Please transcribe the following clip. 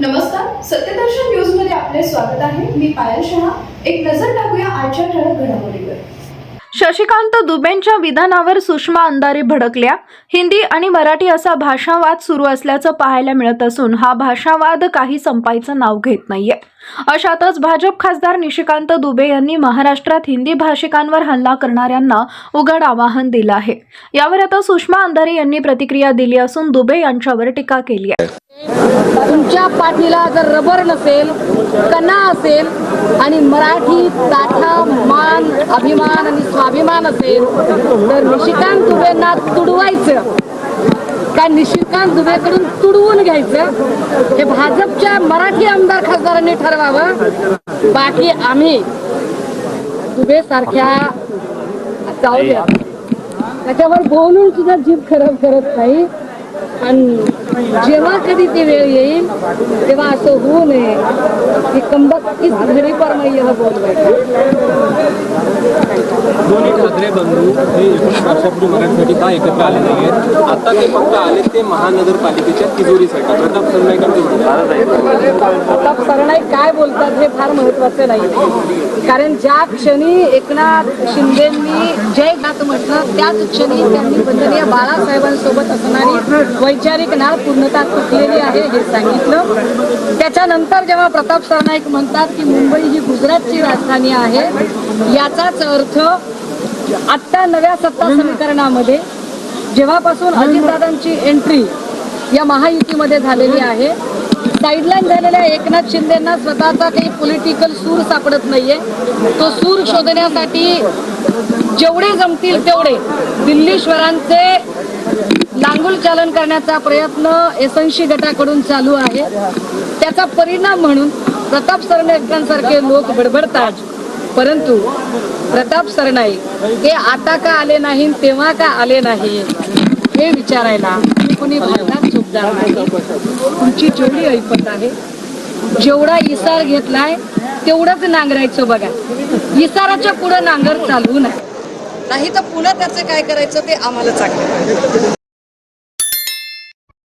नमस्कार सत्यदर्शन न्यूजमध्ये आपले स्वागत आहे. मी पायल शहा. एक नजर टाकूया आजच्या ठळक घडामोडीवर. शशिकांत दुबेंच्या विधानावर सुषमा अंधारे भडकल्या. हिंदी आणि मराठी असा भाषावाद सुरू असल्याचं पाहायला मिळत असून हा भाषावाद काही संपायचं नाव घेत नाहीये. अशातच भाजप खासदार निशिकांत दुबे यांनी महाराष्ट्रात हिंदी भाषिकांवर हल्ला करणाऱ्यांना उघड आवाहन दिलं आहे. यावर आता सुषमा अंधारे यांनी प्रतिक्रिया दिली असून दुबे यांच्यावर टीका केली आहे. तुमच्या पाठीला जर रबर नसेल कणा असेल आणि मराठी ताठा मान अभिमान आणि स्वाभिमान असेल तर निशिकांत दुबेंना तुडवायचं. का निशिकांत दुबेकडून तुडवून घ्यायचं? हे भाजपच्या मराठी आमदार खासदारांनी ठरवावं. बाकी आम्ही दुबे सारख्या जाऊ द्या. त्याच्यावर बोलून सुद्धा जीभ खराब करत नाही. आणि जेव्हा कधी ती वेळ येईल तेव्हा असं होऊ नये की कंबक इस घरी पर मैं बोल बंधू? हे एकोणीस वर्षापूर्वी मराठीसाठी का एकत्र आले नाही आहेत आता ते फक्त आले ते महानगरपालिकेच्या तिजोरीसाठी. प्रताप सरनाईकांचे म्हणतात प्रताप सरनाईक काय बोलतात हे फार महत्वाचं नाही. कारण ज्या क्षणी एकनाथ शिंदेंनी जय घात म्हटलं त्याच क्षणी त्यांनी वंदनीय बाळासाहेबांसोबत असणारी वैचारिक नाळ पूर्णतः तुटलेली आहे हे सांगितलं. त्याच्यानंतर जेव्हा प्रताप सरनाईक म्हणतात की मुंबई ही गुजरातची राजधानी आहे याचाच अर्थ आत्ता नव्या सत्ता समीकरणामध्ये जेव्हापासून अजितदादांची एंट्री या महायुतीमध्ये झालेली आहे साईडलाईन झालेल्या एकनाथ शिंदेना स्वतःचा काही पॉलिटिकल सूर सापडत नाहीये. तो सूर शोधण्यासाठी जेवढे जमतील तेवढे दिल्लीश्वरांचे लांगुल चालन करण्याचा प्रयत्न एसऐंशी गटाकडून चालू आहे. त्याचा परिणाम म्हणून प्रताप सरनाईकांसारखे लोक बडबडतात. परंतु प्रताप सरनाईक हे आता का आले नाही तेव्हा का आले नाही? हे विचारायला कुणी कोणी भारतात चुकदार नाही. तुमची जेवढी ऐपत आहे जेवढा इसार घेतलाय तेवढंच नांगरायचं बघा. इसाराच्या पुढे नांगर चालवू नाही तर पुन्हा त्याचं काय करायचं ते आम्हाला चांगलं